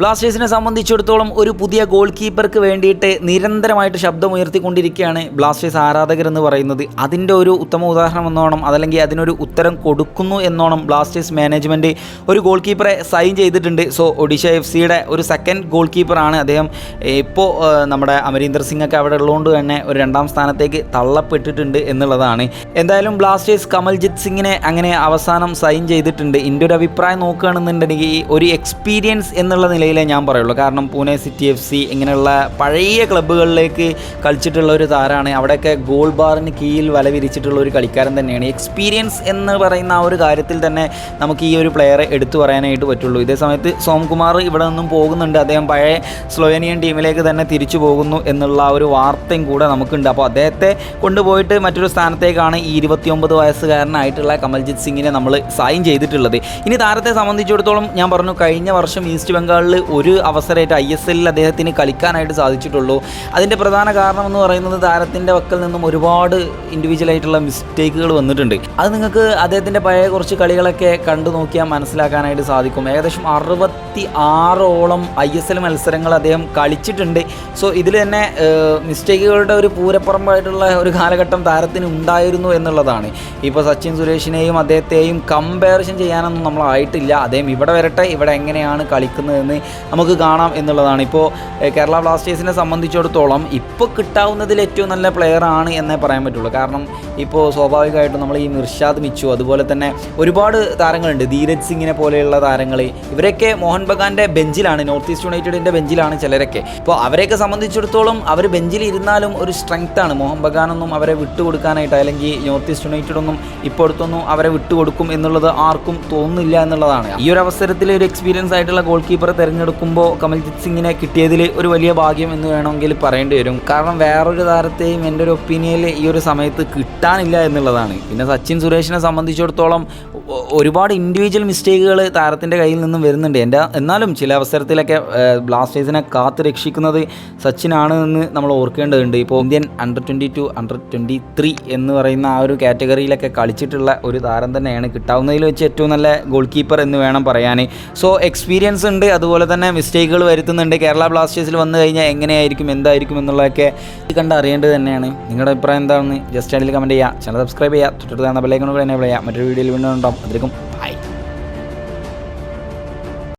ബ്ലാസ്റ്റേഴ്സിനെ സംബന്ധിച്ചിടത്തോളം ഒരു പുതിയ ഗോൾ കീപ്പർക്ക് വേണ്ടിയിട്ട് നിരന്തരമായിട്ട് ശബ്ദം ഉയർത്തിക്കൊണ്ടിരിക്കുകയാണ് ബ്ലാസ്റ്റേഴ്സ് ആരാധകർ എന്ന് പറയുന്നത്. അതിന്റെ ഒരു ഉത്തമ ഉദാഹരണം എന്നോണം അതല്ലെങ്കിൽ അതിനൊരു ഉത്തരം കൊടുക്കുന്നു എന്നോണം ബ്ലാസ്റ്റേഴ്സ് മാനേജ്മെന്റ് ഒരു ഗോൾ കീപ്പറെ സൈൻ ചെയ്തിട്ടുണ്ട്. സോ ഒഡീഷ എഫ് സിയുടെ ഒരു സെക്കൻഡ് ഗോൾ കീപ്പറാണ് അദ്ദേഹം ഇപ്പോൾ നമ്മുടെ അമരീന്ദർ സിംഗ് ഒക്കെ അവിടെ ഉള്ളതുകൊണ്ട് തന്നെ ഒരു രണ്ടാം സ്ഥാനത്തേക്ക് തള്ളപ്പെട്ടിട്ടുണ്ട് എന്നുള്ളതാണ്. എന്തായാലും ബ്ലാസ്റ്റേഴ്സ് കമൽജിത്ത് സിംഗിനെ അങ്ങനെ അവസാനം സൈൻ ചെയ്തിട്ടുണ്ട്. എന്റെ ഒരു അഭിപ്രായം നോക്കുകയാണെന്നുണ്ടെങ്കിൽ ഒരു എക്സ്പീരിയൻസ് എന്നുള്ള നിലയിലേ ഞാൻ പറയുള്ളൂ. കാരണം പൂനെ സിറ്റി എഫ് സി ഇങ്ങനെയുള്ള പഴയ ക്ലബ്ബുകളിലേക്ക് കളിച്ചിട്ടുള്ള ഒരു താരമാണ് അവിടെയൊക്കെ ഗോൾ ബാറിന് കീഴിൽ വല വിരിച്ചിട്ടുള്ള ഒരു കളിക്കാരൻ തന്നെയാണ്. എക്സ്പീരിയൻസ് എന്ന് പറയുന്ന ആ ഒരു കാര്യത്തിൽ തന്നെ നമുക്ക് ഈ ഒരു പ്ലെയറെ എടുത്തു പറയാനായിട്ട് പറ്റുള്ളൂ. ഇതേ സമയത്ത് സോംകുമാർ ഇവിടെ നിന്നും പോകുന്നുണ്ട്. അദ്ദേഹം പഴയ സ്ലോവേനിയൻ ടീമിലേക്ക് തന്നെ തിരിച്ചു പോകുന്നു എന്നുള്ള ആ ഒരു വാർത്തയും കൂടെ നമുക്കുണ്ട്. അപ്പോൾ അദ്ദേഹത്തെ കൊണ്ടുപോയിട്ട് മറ്റൊരു സ്ഥാനത്തേക്കാണ് ഈ ഇരുപത്തിയൊമ്പത് വയസ്സുകാരനായിട്ടുള്ള കമൽജിത് സിംഗിനെ നമ്മൾ സൈൻ ചെയ്തിട്ടുള്ളത്. ഇനി താരത്തെ സംബന്ധിച്ചിടത്തോളം ഞാൻ പറഞ്ഞു കഴിഞ്ഞ വർഷം ഈസ്റ്റ് ബംഗാളിൽ ഒരു അവസരമായിട്ട് ഐ എസ് എല്ലിൽ അദ്ദേഹത്തിന് കളിക്കാനായിട്ട് സാധിച്ചിട്ടുള്ളൂ. അതിന്റെ പ്രധാന കാരണം എന്ന് പറയുന്നത് താരത്തിന്റെ വക്കൽ നിന്നും ഒരുപാട് ഇൻഡിവിജ്വലായിട്ടുള്ള മിസ്റ്റേക്കുകൾ വന്നിട്ടുണ്ട്. അത് നിങ്ങൾക്ക് അദ്ദേഹത്തിന്റെ പഴയ കുറച്ച് കളികളൊക്കെ കണ്ടു നോക്കിയാൽ മനസ്സിലാക്കാനായിട്ട് സാധിക്കും. ഏകദേശം അറുപത്തി ആറോളം ഐ എസ് എൽ മത്സരങ്ങൾ അദ്ദേഹം കളിച്ചിട്ടുണ്ട്. സോ ഇതിൽ തന്നെ മിസ്റ്റേക്കുകളുടെ ഒരു പൂരപ്പുറമ്പായിട്ടുള്ള ഒരു കാലഘട്ടം താരത്തിന് ഉണ്ടായിരുന്നു എന്നുള്ളതാണ്. ഇപ്പോൾ സച്ചിൻ സുരേഷിനെയും അദ്ദേഹത്തെയും കമ്പാരിസൺ ചെയ്യാനൊന്നും നമ്മളായിട്ടില്ല. അദ്ദേഹം ഇവിടെ വരട്ടെ ഇവിടെ എങ്ങനെയാണ് കളിക്കുന്നതെന്ന് നമുക്ക് കാണാം എന്നുള്ളതാണ്. ഇപ്പോൾ കേരള ബ്ലാസ്റ്റേഴ്സിനെ സംബന്ധിച്ചിടത്തോളം ഇപ്പോൾ കിട്ടാവുന്നതിൽ ഏറ്റവും നല്ല പ്ലെയർ ആണ് എന്നേ പറയാൻ പറ്റുള്ളൂ. കാരണം ഇപ്പോൾ സ്വാഭാവികമായിട്ടും നമ്മൾ ഈ മിർഷാദ് മിച്ചു അതുപോലെ തന്നെ ഒരുപാട് താരങ്ങളുണ്ട്. ധീരജ് സിംഗിനെ പോലെയുള്ള താരങ്ങൾ ഇവരൊക്കെ മോഹൻ ബഗാന്റെ ബെഞ്ചിലാണ് നോർത്ത് ഈസ്റ്റ് യുണൈറ്റഡിന്റെ ബെഞ്ചിലാണ് ചിലരൊക്കെ. ഇപ്പോൾ അവരെയൊക്കെ സംബന്ധിച്ചിടത്തോളം അവർ ബെഞ്ചിൽ ഇരുന്നാലും ഒരു സ്ട്രെങ്ത്താണ് മോഹൻ ബഗാനൊന്നും അവരെ വിട്ടുകൊടുക്കാനായിട്ട് അല്ലെങ്കിൽ നോർത്ത് ഈസ്റ്റ് യുണൈറ്റഡൊന്നും ഇപ്പോൾ അടുത്തൊന്നും അവരെ വിട്ടുകൊടുക്കും എന്നുള്ളത് ആർക്കും തോന്നുന്നില്ല എന്നുള്ളതാണ്. ഈ ഒരു അവസരത്തിൽ ഒരു എക്സ്പീരിയൻസ് ആയിട്ടുള്ള ഗോൾ കീപ്പറെ തിരഞ്ഞെടുക്കുമ്പോൾ കമൽജിത് സിംഗിനെ കിട്ടിയതിൽ ഒരു വലിയ ഭാഗ്യം എന്ന് വേണമെങ്കിൽ പറയേണ്ടി വരും. കാരണം വേറൊരു താരത്തെയും എന്റെ ഒരു ഒപ്പീനിയനിൽ ഈ ഒരു സമയത്ത് കിട്ടാനില്ല എന്നുള്ളതാണ്. പിന്നെ സച്ചിൻ സുരേഷിനെ സംബന്ധിച്ചിടത്തോളം ഒരുപാട് ഇൻഡിവിജ്വൽ മിസ്റ്റേക്കുകൾ താരത്തിന്റെ കയ്യിൽ നിന്നും വരുന്നുണ്ട്. എന്റെ എന്നാലും ചില അവസരത്തിലൊക്കെ ബ്ലാസ്റ്റേഴ്സിനെ കാത്ത് രക്ഷിക്കുന്നത് സച്ചിനാണ് എന്ന് നമ്മൾ ഓർക്കേണ്ടതുണ്ട്. ഇപ്പോൾ Indian under twenty two under twenty three എന്ന് പറയുന്ന ആ ഒരു കാറ്റഗറിയിലൊക്കെ കളിച്ചിട്ടുള്ള ഒരു താരം തന്നെയാണ് കിട്ടാവുന്നതിൽ വെച്ച് ഏറ്റവും നല്ല ഗോൾ കീപ്പർ എന്ന് വേണം പറയാൻ. സോ എക്സ്പീരിയൻസ് ഉണ്ട്. അതുപോലെ തന്നെ മിസ്റ്റേക്കുകൾ വരുത്തുന്നുണ്ട്. കേരള ബ്ലാസ്റ്റേഴ്സിൽ വന്നു കഴിഞ്ഞാൽ എങ്ങനെയായിരിക്കും എന്തായിരിക്കും എന്നുള്ളതൊക്കെ കണ്ട് അറിയേണ്ടത് തന്നെയാണ്. നിങ്ങളുടെ അഭിപ്രായം എന്താണെന്ന് ജസ്റ്റ് ചാനലിൽ കമന്റ് ചെയ്യുക. ചാനൽ സബ്സ്ക്രൈബ് ചെയ്യുക. തൊട്ടടുത്ത് ബെല്ലൈക്കണുകൾ എനേബിൾ ചെയ്യുക മറ്റൊരു വീഡിയോയിൽ വീണ്ടും ഉണ്ടാവും അതിലേക്കും